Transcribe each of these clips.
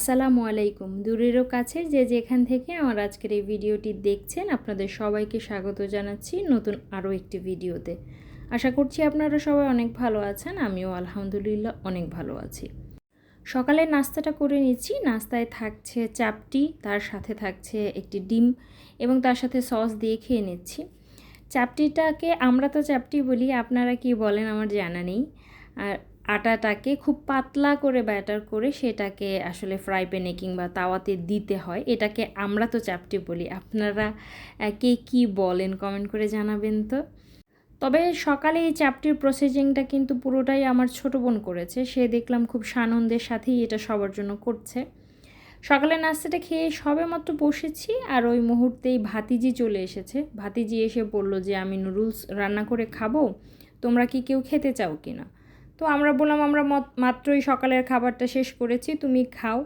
আসসালামু আলাইকুম। দূরেরও কাছে যে যেখান থেকে আমার আজকের এই ভিডিওটি দেখছেন, আপনাদের সবাইকে স্বাগত জানাচ্ছি নতুন আরও একটি ভিডিওতে। আশা করছি আপনারা সবাই অনেক ভালো আছেন, আমিও আলহামদুলিল্লাহ অনেক ভালো আছি। সকালে নাস্তাটা করে নিচ্ছি। নাস্তায় থাকছে চাপটি, তার সাথে থাকছে একটি ডিম এবং তার সাথে সস দিয়ে খেয়ে নিচ্ছি। চাপটিটাকে আমরা তো চাপটি বলি, আপনারা কি বলেন আমার জানা নেই। আর আটাটাকে খুব পাতলা করে ব্যাটার করে সেটাকে আসলে ফ্রাই প্যানে কিংবা তাওয়াতে দিতে হয়। এটাকে আমরা তো চাপটি বলি। আপনারা কে কী বলেন কমেন্ট করে জানাবেন তো। তবে সকালে এই চাপটির প্রসেসিংটা কিন্তু পুরোটাই আমার ছোট বোন করেছে। সে দেখলাম খুব সানন্দের সাথেই এটা সবার জন্য করছে। সকালে নাস্তাটা খেয়ে সবে মাত্র বসেছি আর ওই মুহূর্তেই ভাতিজি চলে এসেছে। ভাতিজি এসে বলল যে, আমি নুডলস রান্না করে খাব। তোমরা কি কেউ খেতে চাও কি না তো আমরা বললাম, আমরা মত- মাত্রই সকালের খাবারটা শেষ করেছি, তুমি খাও,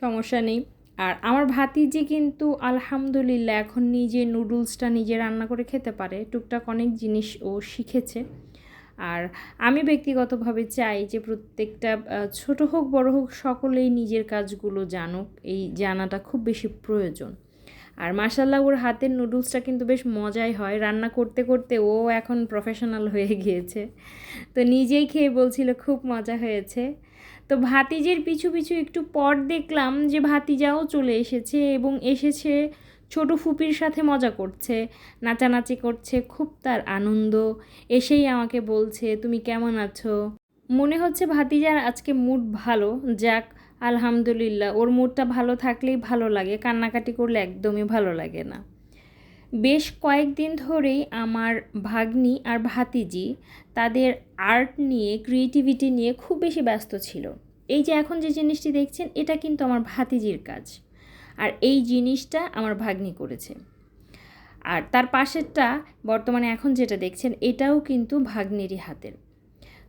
সমস্যা নেই। আর আমার ভাতিজি কিন্তু আলহামদুলিল্লাহ এখন নিজে নুডলসটা নিজে রান্না করে খেতে পারে, টুকটাক অনেক জিনিস ও শিখেছে। আর আমি ব্যক্তিগতভাবে চাই যে প্রত্যেকটা ছোট হোক, বড় হোক, সকলেই নিজের কাজগুলো জানুক, এই জানাটা খুব বেশি প্রয়োজন। আর মাসাল্লাহ ওর হাতের নুডলসটা কিন্তু বেশ মজাই হয়। রান্না করতে করতে ও এখন প্রফেশনাল হয়ে গিয়েছে। তো নিজেই খেয়ে বলছিল, খুব মজা হয়েছে। তো ভাতিজের পিছু পিছু একটু পর দেখলাম যে ভাতিজাও চলে এসেছে এবং এসেছে ছোট ফুপির সাথে মজা করছে, নাচানাচি করছে, খুব তার আনন্দ। এসেই আমাকে বলছে, তুমি কেমন আছো? মনে হচ্ছে ভাতিজার আজকে মুড ভালো, যাক আলহামদুলিল্লাহ, ওর মুডটা ভালো থাকলেই ভালো লাগে, কান্নাকাটি করলে একদমই ভালো লাগে না। বেশ কয়েকদিন ধরেই আমার ভাগ্নি আর ভাতিজি তাদের আর্ট নিয়ে ক্রিয়েটিভিটি নিয়ে খুব বেশি ব্যস্ত ছিল। এই যে এখন যে জিনিসটি দেখছেন, এটা কিন্তু আমার ভাতিজির কাজ। আর এই জিনিসটা আমার ভাগ্নি করেছে। আর তার পাশেরটা বর্তমানে এখন যেটা দেখছেন, এটাও কিন্তু ভাগ্নেরই হাতের।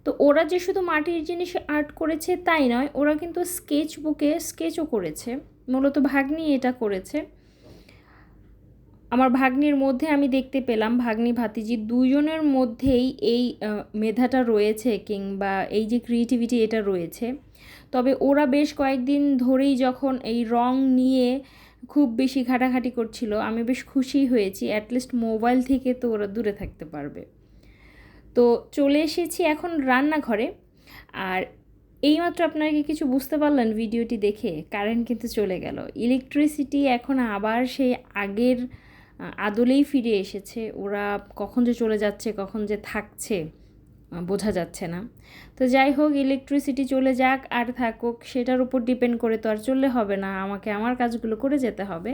তো ওরা যে শুধু মাটির জিনিসে আর্ট করেছে তাই নয়, ওরা কিন্তু স্কেচ বুকে স্কেচও করেছে। মূলত ভাগ্নি এটা করেছে। আমার ভাগ্নির মধ্যে আমি দেখতে পেলাম, ভাগ্নি, ভাতিজি দুজনের মধ্যেই এই মেধাটা রয়েছে কিংবা এই যে ক্রিয়েটিভিটি এটা রয়েছে। তবে ওরা বেশ কয়েকদিন ধরেই যখন এই রং নিয়ে খুব বেশি ঘাটাঘাটি করছিল, আমি বেশ খুশি হয়েছি অ্যাটলিস্ট মোবাইল থেকে তো ওরা দূরে থাকতে পারবে। তো চলে এসেছি এখন রান্নাঘরে। আর এইমাত্র আপনারা কি কিছু বুঝতে পারলেন ভিডিওটি দেখে? কারেন্ট কিন্তু চলে গেল। ইলেকট্রিসিটি এখন আবার সেই আগের আদলেই ফিরে এসেছে। ওরা কখন যে চলে যাচ্ছে, কখন যে থাকছে বোঝা যাচ্ছে না। তো যাই হোক, ইলেকট্রিসিটি চলে যাক আর থাকুক, সেটার উপর ডিপেন্ড করে তো আর চললে হবে না। আমাকে আমার কাজগুলো করে যেতে হবে।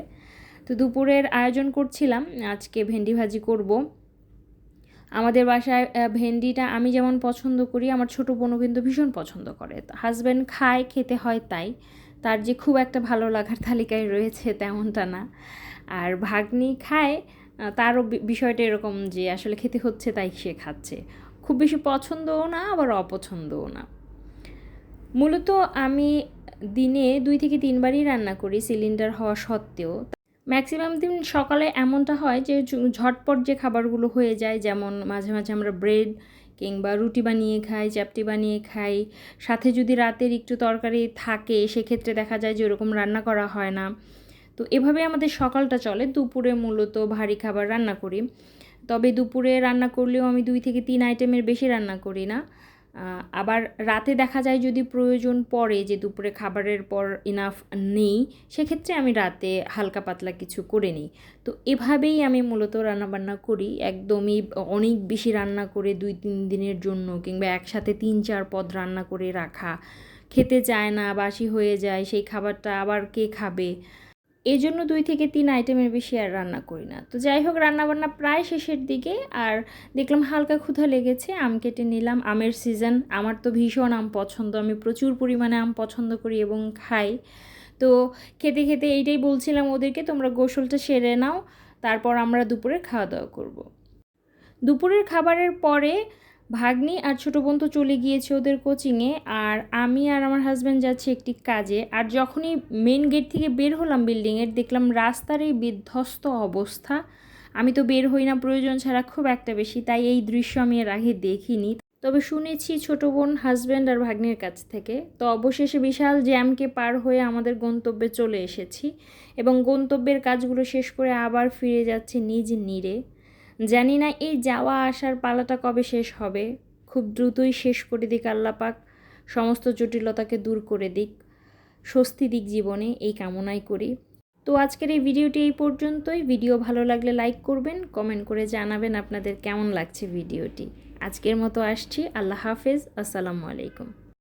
তো দুপুরের আয়োজন করছিলাম। আজকে ভেন্ডি ভাজি করব। আমাদের বাসায় ভেন্ডিটা আমি যেমন পছন্দ করি, আমার ছোটো বোনও কিন্তু ভীষণ পছন্দ করে। হাজব্যান্ড খায়, খেতে হয় তাই। তার যে খুব একটা ভালো লাগার তালিকায় রয়েছে তেমনটা না। আর ভাগ্নি খায় তারও বিষয়টা এরকম যে আসলে খেতে হচ্ছে তাই সে খাচ্ছে। খুব বেশি পছন্দও না, আবার অপছন্দও না। মূলত আমি দিনে দুই থেকে তিনবারই রান্না করি সিলিন্ডার হওয়া সত্ত্বেও। ম্যাক্সিমাম দিন সকালে এমনটা হয় যে ঝটপট যে খাবারগুলো হয়ে যায়, যেমন মাঝে মাঝে আমরা ব্রেড কিংবা রুটি বানিয়ে খাই, চ্যাপটি বানিয়ে খাই। সাথে যদি রাতের একটু তরকারি থাকে, সেক্ষেত্রে দেখা যায় যে ওরকম রান্না করা হয় না। তো এভাবে আমাদের সকালটা চলে। দুপুরে মূলত ভারী খাবার রান্না করি। তবে দুপুরে রান্না করলেও আমি দুই থেকে তিন আইটেমের বেশি রান্না করি না। আবার রাতে দেখা যায় যদি প্রয়োজন পড়ে যে দুপুরে খাবারের পর ইনাফ নেই, সেক্ষেত্রে আমি রাতে হালকা পাতলা কিছু করে নিই। তো এভাবেই আমি মূলত রান্নাবান্না করি। একদমই অনেক বেশি রান্না করে দুই তিন দিনের জন্য কিংবা একসাথে তিন চার পদ রান্না করে রাখা। খেতে চায় না, বাসি হয়ে যায়, সেই খাবারটা আবার কে খাবে? এই জন্য দুই থেকে তিন আইটেমের বেশি আর রান্না করি না। তো যাই হোক রান্নাবান্না প্রায় শেষের দিকে আর দেখলাম হালকা ক্ষুধা লেগেছে, আম কেটে নিলাম। আমের সিজন আমার তো ভীষণ আম পছন্দ। আমি প্রচুর পরিমাণে আম পছন্দ করি এবং খাই। তো খেতে খেতে এইটাই বলছিলাম ওদেরকে, তোমরা গোসলটা সেরে নাও, তারপর আমরা দুপুরে খাওয়া দাওয়া করব। দুপুরের খাবারের পরে ভাগ্নি আর ছোটো বোন তো চলে গিয়েছে ওদের কোচিংয়ে আর আমি আর আমার হাজব্যান্ড যাচ্ছি একটি কাজে। আর যখনই মেন গেট থেকে বের হলাম বিল্ডিংয়ের দেখলাম রাস্তার এই বিধ্বস্ত অবস্থা। আমি তো বের হই না, প্রয়োজন ছাড়া খুব একটা বেশি, তাই এই দৃশ্য আমি এর আগে দেখিনি। তবে শুনেছি ছোট বোন হাজব্যান্ড আর ভাগ্নের কাছ থেকে। তো অবশেষে বিশাল জ্যামকে পার হয়ে আমাদের গন্তব্যে চলে এসেছি। এবং গন্তব্যের কাজগুলো শেষ করে আবার ফিরে যাচ্ছে নিজ নীরে জানি না এই যাওয়া আসার পালাটা কবে শেষ হবে। খুব দ্রুতই শেষ করে দিক আল্লাপাক, সমস্ত জটিলতাকে দূর করে দিক। স্বস্তি দিক জীবনে, এই কামনাই করি। তো আজকের এই ভিডিওটি এই পর্যন্তই। ভিডিও ভালো লাগলে লাইক করবেন, কমেন্ট করে জানাবেন আপনাদের কেমন লাগছে ভিডিওটি। আজকের মতো আসছি, আল্লাহ হাফেজ, আসসালামু আলাইকুম।